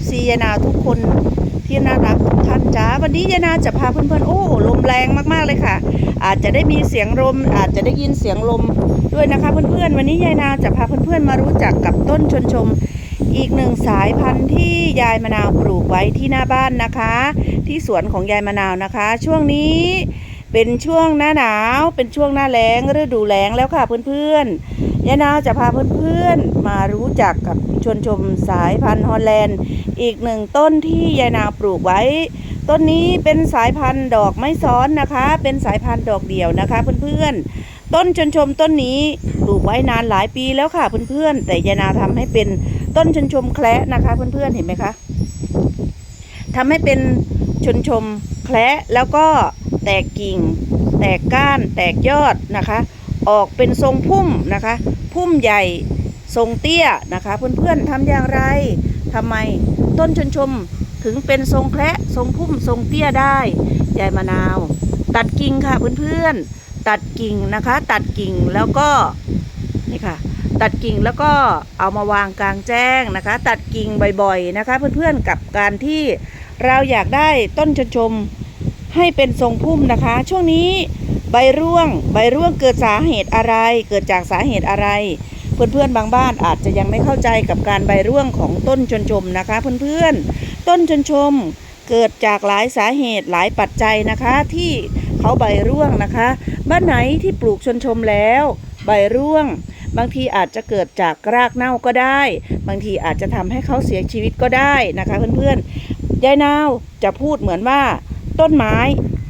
FC ยายนาทุกคนที่น่ารักทุกท่านจ้าวันนี้ยายนาจะพาเพื่อนๆโอ้ลมแรงมากๆเลยค่ะ อาจจะได้มีเสียงลมอาจจะได้ยินเสียงลมด้วยนะคะเพื่อนๆวันนี้ยายนาจะพาเพื่อนๆมารู้จักกับต้นชนชม อีกหนึ่งสายพันธุ์ที่ยายมะนาวปลูกไว้ที่หน้าบ้านนะคะ ที่สวนของยายมะนาวนะคะ ช่วงนี้เป็นช่วงหน้าหนาว เป็นช่วงหน้าแล้งฤดูแล้งแล้วค่ะเพื่อนๆ ยายนาวจะพาเพื่อนๆมารู้จักกับชวนชมสายพันธุ์ฮอลแลนด์ อีกหนึ่งต้นที่ยายนาวปลูกไว้ ต้นนี้เป็นสายพันธุ์ดอกไม้ซ้อนนะคะ เป็นสายพันธุ์ดอกเดี่ยวนะคะเพื่อนๆ ต้นชนชมต้นนี้ปลูกไว้นานหลายปีแล้วค่ะเพื่อนๆ แต่ยายนาวทำให้เป็นต้นชนชมแคละนะคะเพื่อนๆเห็นไหมคะทำให้เป็นชนชมแคละแล้วก็แตกกิ่ง แตกก้าน แตกยอดนะคะ ออกเป็นทรงพุ่มนะคะ พุ่มใหญ่ทรงเตี้ยนะคะ เพื่อนๆทำอย่างไรทำไมต้นชนชมถึงเป็นทรงแคระทรงพุ่มทรงเตี้ยได้ยายมะนาว ตัดกิ่งค่ะเพื่อนๆตัดกิ่งนะคะ ตัดกิ่งแล้วก็นี่ค่ะ ตัดกิ่งแล้วก็เอามาวางกลางแจ้งนะคะ ตัดกิ่งบ่อยๆนะคะ เพื่อนๆกับการที่เราอยากได้ต้นชนชมให้เป็นทรงพุ่มนะคะ ช่วงนี้ ใบร่วง ใบร่วงเกิดสาเหตุอะไร เกิดจากสาเหตุอะไร เพื่อนๆบางบ้านอาจจะยังไม่เข้าใจกับการใบร่วงของต้นชนชมนะคะเพื่อนๆ ต้นชนชมเกิดจากหลายสาเหตุหลายปัจจัยนะคะ ที่เขาใบร่วงนะคะ บ้านไหนที่ปลูกชนชมแล้ว ใบร่วง บางทีอาจจะเกิดจากรากเน่าก็ได้ บางทีอาจจะทำให้เขาเสียชีวิตก็ได้นะคะ เพื่อนๆยายนาวจะพูดเหมือนว่าต้นไม้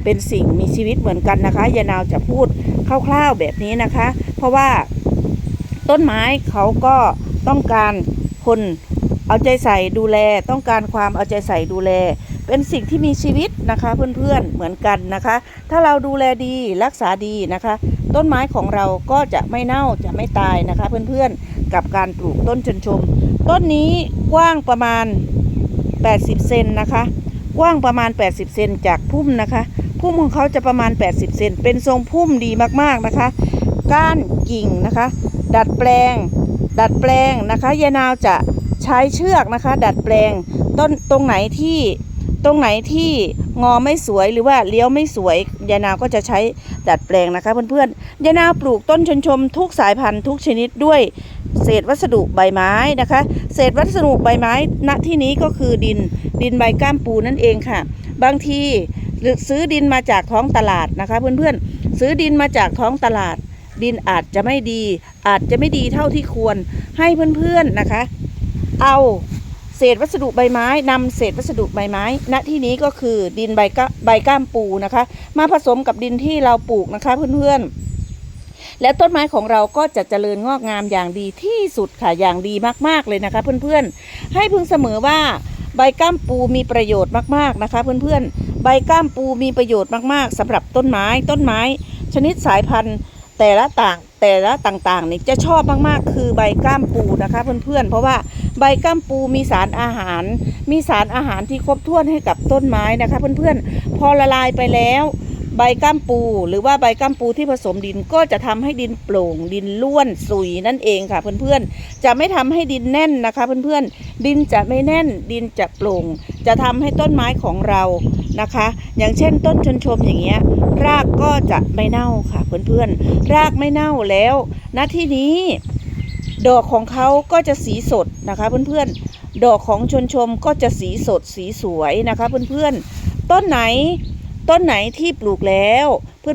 เป็นสิ่งมีชีวิตเหมือนกันนะคะยายนาวจะพูดคร่าวๆแบบนี้นะคะ เพราะว่าต้นไม้เขาก็ต้องการคนเอาใจใส่ดูแลต้องการความเอาใจใส่ดูแล เป็นสิ่งที่มีชีวิตนะคะเพื่อนๆเหมือนกันนะคะ ถ้าเราดูแลดีรักษาดีนะคะ ต้นไม้ของเราก็จะไม่เน่าจะไม่ตายนะคะ เพื่อนๆกับการปลูกต้นชนชม ต้นนี้กว้างประมาณ 80 เซนนะคะ กว้างประมาณ 80 เซนจากพุ่มนะคะ พุ่มของเขาจะประมาณ 80 เซนเป็นทรงพุ่มดีมากๆนะคะ ก้านกิ่งนะคะ ดัดแปลง ดัดแปลงนะคะยายนาวจะใช้เชือกนะคะ ดัดแปลงต้นตรงไหนที่ตรงไหนที่งอไม่สวยหรือว่าเลี้ยวไม่สวยยายนาวก็จะใช้ดัดแปลงนะคะเพื่อนๆยายนาวปลูกต้นชนชมทุกสายพันธุ์ทุกชนิดด้วยเศษวัสดุใบไม้นะคะ เศษวัสดุใบไม้ณที่นี้ก็คือดินดินใบก้ามปูนั่นเองค่ะ บางที ซื้อดินมาจากท้องตลาดนะคะ เพื่อนๆ ซื้อดินมาจากท้องตลาด ดินอาจจะไม่ดี อาจจะไม่ดีเท่าที่ควรให้เพื่อนๆนะคะ เอาเศษวัสดุใบไม้นำเศษวัสดุใบไม้ ณที่นี้ก็คือดินใบก้าใบก้ามปูนะคะ มาผสมกับดินที่เราปลูกนะคะเพื่อนๆ และต้นไม้ของเราก็จะเจริญงอกงามอย่างดีที่สุดค่ะอย่างดีมากๆเลยนะคะเพื่อนๆ ให้พึงเสมอว่าใบก้ามปูมีประโยชน์มากๆนะคะเพื่อนๆ ใบก้ามปูมีประโยชน์มากๆสำหรับต้นไม้ต้นไม้ ชนิดสายพันธุ์แต่ละต่างแต่ละต่างๆนี่จะชอบมากๆ คือใบก้ามปูนะคะเพื่อนๆ เพราะว่าใบก้ามปูมีสารอาหาร มีสารอาหารที่ครบถ้วนให้กับต้นไม้นะคะเพื่อนๆ พอละลายไปแล้วใบก้ามปู หรือว่าใบก้ามปูที่ผสมดินก็จะทำให้ดินโปร่งดินล้วนสุยนั่นเองค่ะเพื่อนๆ จะไม่ทำให้ดินแน่นนะคะเพื่อนๆ ดินจะไม่แน่นดินจะโปร่ง จะทำให้ต้นไม้ของเรา นะคะ อย่างเช่นต้นชนชมอย่างเงี้ยรากก็จะไม่เน่าค่ะเพื่อนๆ รากไม่เน่าแล้วณที่นี้ ดอกของเขาก็จะสีสดนะคะเพื่อนๆ ดอกของชนชมก็จะสีสดสีสวยนะคะเพื่อนๆ ต้นไหนต้นไหนที่ปลูกแล้ว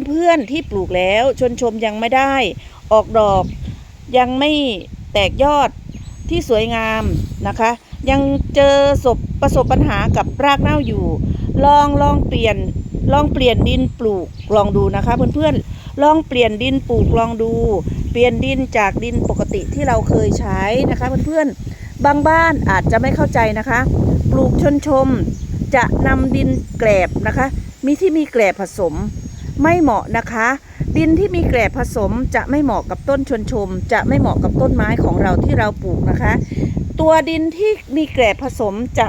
เพื่อนๆที่ปลูกแล้วชนชมยังไม่ได้ ออกดอกยังไม่แตกยอดที่สวยงามนะคะ ยังเจอศพประสบปัญหากับรากเน่าอยู่ ลองลองเปลี่ยนลองเปลี่ยนดินปลูกลองดูนะคะเพื่อนๆลองเปลี่ยนดินปลูกลองดู เปลี่ยนดินจากดินปกติที่เราเคยใช้นะคะเพื่อนๆบางบ้านอาจจะไม่เข้าใจนะคะ ปลูกชนชม จะนำดินแกลบนะคะ มีที่มีแกลบผสมไม่เหมาะนะคะ ดินที่มีแกลบผสมจะไม่เหมาะกับต้นชนชม จะไม่เหมาะกับต้นไม้ของเราที่เราปลูกนะคะ ตัวดินที่มีแกลบผสมจะ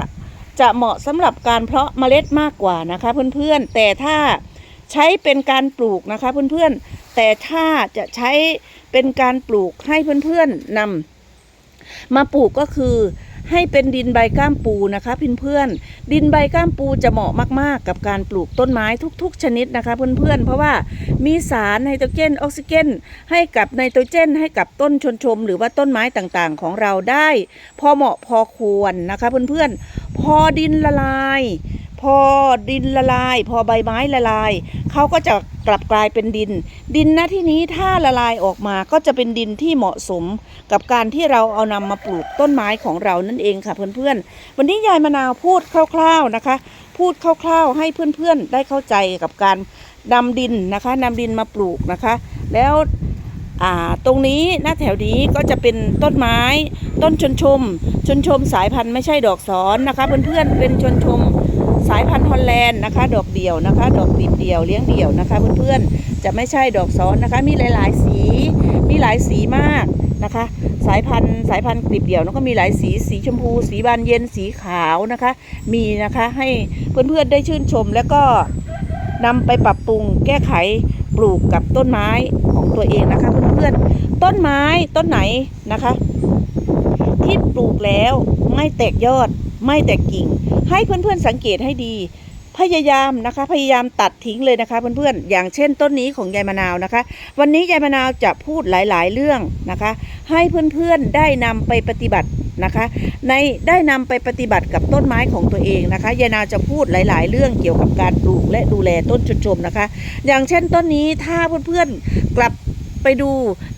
จะเหมาะสำหรับการเพาะเมล็ดมากกว่านะคะเพื่อนๆ แต่ถ้าใช้เป็นการปลูกนะคะเพื่อนๆ แต่ถ้าจะใช้เป็นการปลูกให้เพื่อนๆนำมาปลูกก็คือ ให้เป็นดินใบก้ามปูนะคะเพื่อนๆดินใบก้ามปูจะเหมาะมากๆ กับการปลูกต้นไม้ทุกๆ ชนิดนะคะเพื่อนๆเพราะว่ามีสารไนโตรเจนออกซิเจน ให้กับไนโตรเจน ให้กับต้นชนชม หรือว่าต้นไม้ต่างๆ ของเราได้ พอเหมาะพอควรนะคะเพื่อนๆพอดินละลาย พอดินละลาย พอใบไม้ละลายเขาก็จะกลับกลายเป็นดิน ดินณที่นี้ถ้าละลายออกมาก็จะเป็นดินที่เหมาะสม กับการที่เราเอานำมาปลูกต้นไม้ของเรานั่นเองค่ะเพื่อนๆ วันนี้ยายมะนาวพูดคร่าวๆนะคะ พูดคร่าวๆ ให้เพื่อนๆได้เข้าใจกับการนำดินนะคะนำดินมาปลูกนะคะ แล้วตรงนี้หน้าแถวนี้ก็จะเป็นต้นไม้ ต้นชนชม ชนชมสายพันธุ์ไม่ใช่ดอกสอนนะคะ เพื่อนๆเป็นชนชม สายพันธุ์ฮอลแลนด์นะคะ ดอกเดี่ยวนะคะ ดอกติดเดี่ยวเลี้ยงเดี่ยวนะคะเพื่อนๆจะไม่ใช่ดอกซ้อนนะคะ มีหลายๆ สีมีหลายสีมากนะคะ สายพันธุ์สายพันธุ์กลีบเดี่ยวแล้วก็มีหลายสีสีชมพู สีบานเย็นสีขาวนะคะ มีนะคะให้เพื่อนๆได้ชื่นชมแล้วก็นำไปปรับปรุงแก้ไขปลูกกับต้นไม้ของตัวเองนะคะเพื่อนๆต้นไม้ต้นไหนนะคะ ที่ปลูกแล้วไม่แตกยอด ไม่แตกกิ่ง ให้เพื่อนๆสังเกตให้ดี พยายามนะคะ พยายามตัดทิ้งเลยนะคะเพื่อนๆอย่างเช่นต้นนี้ของยายมะนาวนะคะ วันนี้ยายมะนาวจะพูดหลายๆเรื่องนะคะ ให้เพื่อนๆได้นำไปปฏิบัตินะคะในได้นำไปปฏิบัติกับต้นไม้ของตัวเองนะคะยายนาวจะพูดหลาย ๆ เรื่องเกี่ยวกับการปลูกและดูแลต้นชนชมนะคะ อย่างเช่นต้นนี้ถ้าเพื่อนๆกลับไปดู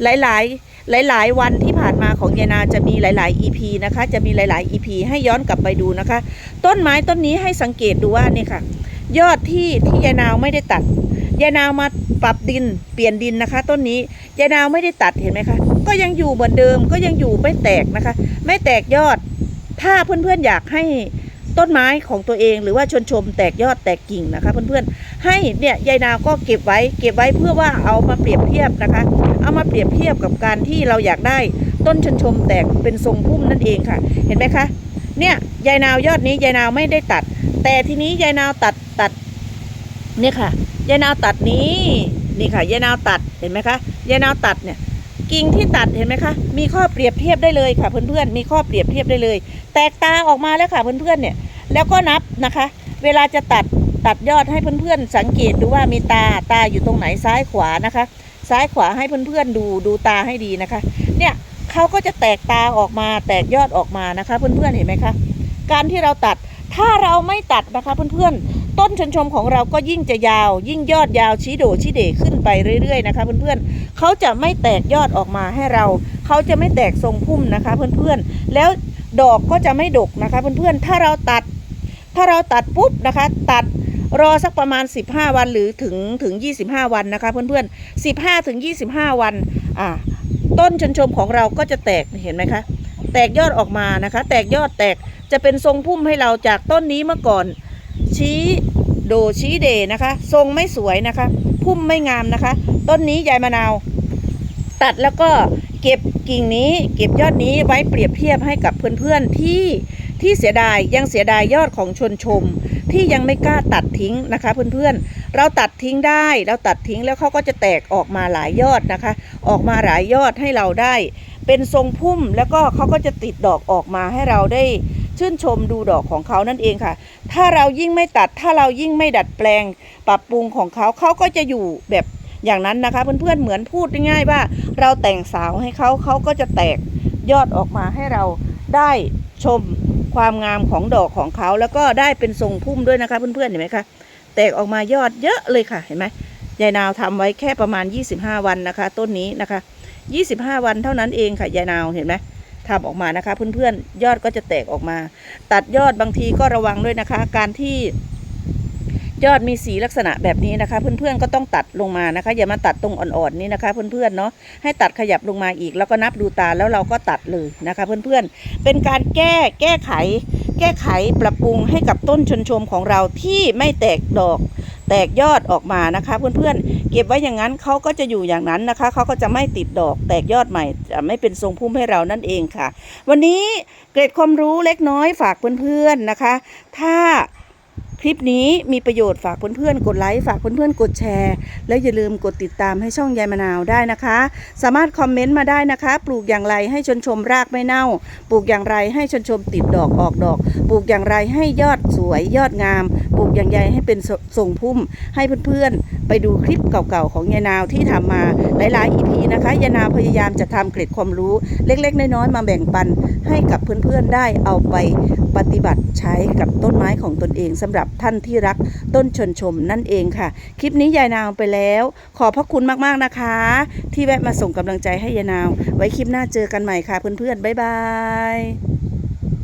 หลาย ๆ หลาย ๆ วันที่ผ่านมาของยายนาจะมีหลาย ๆ EP นะคะ จะมีหลาย ๆ EP ให้ย้อนกลับไปดูนะคะ ต้นไม้ต้นนี้ให้สังเกตดูว่านี่ค่ะ ยอดที่ที่ยายนาวไม่ได้ตัดยายนาวมาปรับดินเปลี่ยนดินนะคะ ต้นนี้ยายนาวไม่ได้ตัดเห็นไหมคะ ก็ยังอยู่เหมือนเดิมก็ยังอยู่ไม่แตกนะคะ ไม่แตกยอด ถ้าเพื่อนๆอยากให้ต้นไม้ของตัวเองหรือว่าชนชมแตกยอดแตกกิ่งนะคะ เพื่อนๆให้เนี่ยยายนาวก็เก็บไว้ เก็บไว้เพื่อว่าเอามาเปรียบเทียบนะคะ มาเปรียบเทียบกับการที่เราอยากได้ต้นชนชมแตกเป็นทรงพุ่มนั่นเองค่ะ เห็นไหมคะ เนี่ยยายนาวยอดนี้ยายนาวไม่ได้ตัด แต่ทีนี้ยายนาวตัดตัดเนี่ยค่ะยายนาวตัดนี้นี่ค่ะยายนาวตัดเห็นไหมคะยายนาวตัดเนี่ยกิ่งที่ตัดเห็นไหมคะ มีข้อเปรียบเทียบได้เลยค่ะ เพื่อนๆ มีข้อเปรียบเทียบได้เลย แตกตาออกมาแล้วค่ะเพื่อนๆ เนี่ย แล้วก็นับนะคะ เวลาจะตัดตัดยอดให้เพื่อนๆ สังเกตดูว่ามีตาตาอยู่ตรงไหนซ้ายขวานะคะ ซ้ายขวาให้เพื่อนๆดูดูตาให้ดีนะคะ เนี่ยเขาก็จะแตกตาออกมาแตกยอดออกมานะคะ เพื่อนๆเห็นไหมคะ การที่เราตัดถ้าเราไม่ตัดนะคะเพื่อนๆ ต้นชนชมของเราก็ยิ่งจะยาว ยิ่งยอดยาวชี้โดชี้เดขึ้นไปเรื่อยๆนะคะ เพื่อนๆเขาจะไม่แตกยอดออกมาให้เราเขาจะไม่แตกทรงพุ่มนะคะ เพื่อนๆ แล้วดอกก็จะไม่ดกนะคะ เพื่อนๆ ถ้าเราตัด ถ้าเราตัดปุ๊บนะคะ ตัด รอสักประมาณ 15 วันหรือถึงถึง 25 วันนะคะเพื่อนๆ 15 ถึง 25 วันอ่าต้นชนชมของเราก็จะแตกเห็นไหมคะ แตกยอดออกมานะคะ แตกยอดแตกจะเป็นทรงพุ่มให้เราจากต้นนี้เมื่อก่อน ชี้โดชี้เดนะคะ ทรงไม่สวยนะคะ พุ่มไม่งามนะคะ ต้นนี้ยายมะนาว ตัดแล้วก็เก็บกิ่งนี้ เก็บยอดนี้ไว้เปรียบเทียบให้กับเพื่อนๆที่ ที่เสียดายยังเสียดายยอดของชนชม ที่ยังไม่กล้าตัดทิ้งนะคะ เพื่อนๆ เราตัดทิ้งได้เราตัดทิ้งแล้วเขาก็จะแตกออกมาหลายยอดนะคะ ออกมาหลายยอดให้เราได้ เป็นทรงพุ่มแล้วก็เขาก็จะติดดอกออกมาให้เราได้ชื่นชมดูดอกของเขานั่นเองค่ะ ถ้าเรายิ่งไม่ตัด ถ้าเรายิ่งไม่ดัดแปลง ปรับปรุงของเขาเขาก็จะอยู่แบบอย่างนั้นนะคะ เพื่อนๆ เหมือนพูดง่ายๆว่า เราแต่งสาวให้เขาเขาก็จะแตกยอดออกมาให้เราได้ชม ความงามของดอกของเขาแล้วก็ได้เป็นทรงพุ่มด้วยนะคะ เพื่อนๆเห็นไหมคะแตกออกมายอดเยอะเลยค่ะเห็นไหมยายนาวทำไว้แค่ประมาณ 25 วันนะคะ ต้นนี้นะคะ 25 วันเท่านั้นเองค่ะยายนาวเห็นไหมทำออกมานะคะ เพื่อนๆยอดก็จะแตกออกมา ตัดยอดบางทีก็ระวังด้วยนะคะ การที่ ยอดมีสีลักษณะแบบนี้นะคะ เพื่อนๆก็ต้องตัดลงมานะคะ อย่ามาตัดตรงอ่อนๆนี่นะคะ เพื่อนๆเนาะให้ตัดขยับลงมาอีก แล้วก็นับดูตาแล้วเราก็ตัดเลยนะคะ เพื่อนๆเป็นการแก้แก้ไข แก้ไขปรับปรุงให้กับต้นชนชมของเราที่ไม่แตกดอกแตกยอดออกมานะคะ เพื่อนๆ เก็บไว้อย่างนั้นเขาก็จะอยู่อย่างนั้นนะคะเขาก็จะไม่ติดดอกแตกยอดใหม่จะไม่เป็นทรงพุ่มให้เรานั่นเองค่ะ วันนี้เกร็ดความรู้เล็กน้อยฝากเพื่อนๆนะคะ ถ้า ลิปนี้มีประโยชน์ฝากเพื่อนๆกดไลค์ฝากเพื่อนๆกดแชร์ และอย่าลืมกดติดตามให้ช่องยายมะนาวได้นะคะ สามารถคอมเมนต์มาได้นะคะ ปลูกอย่างไรให้ชนชมรากไม่เน่า ปลูกอย่างไรให้ชนชมติดดอกออกดอก ปลูกอย่างไรให้ยอดสวยยอดงาม ปลูกอย่างไรให้เป็นทรงพุ่มให้เพื่อนๆ ไปดูคลิปเก่าๆของยายนาวที่ทำมาหลายๆ EP นะคะยายนาวพยายามจะทำเกร็ดความรู้เล็กๆ น้อยๆมาแบ่งปันให้กับเพื่อนๆได้เอาไปปฏิบัติใช้กับต้นไม้ของตนเองสำหรับท่านที่รักต้นชนชมนั่นเองค่ะ คลิปนี้ยายนาวไปแล้ว ขอพระคุณมากๆนะคะ ที่แวะมาส่งกำลังใจให้ยายนาว ไว้คลิปหน้าเจอกันใหม่ค่ะเพื่อนๆบ๊ายบาย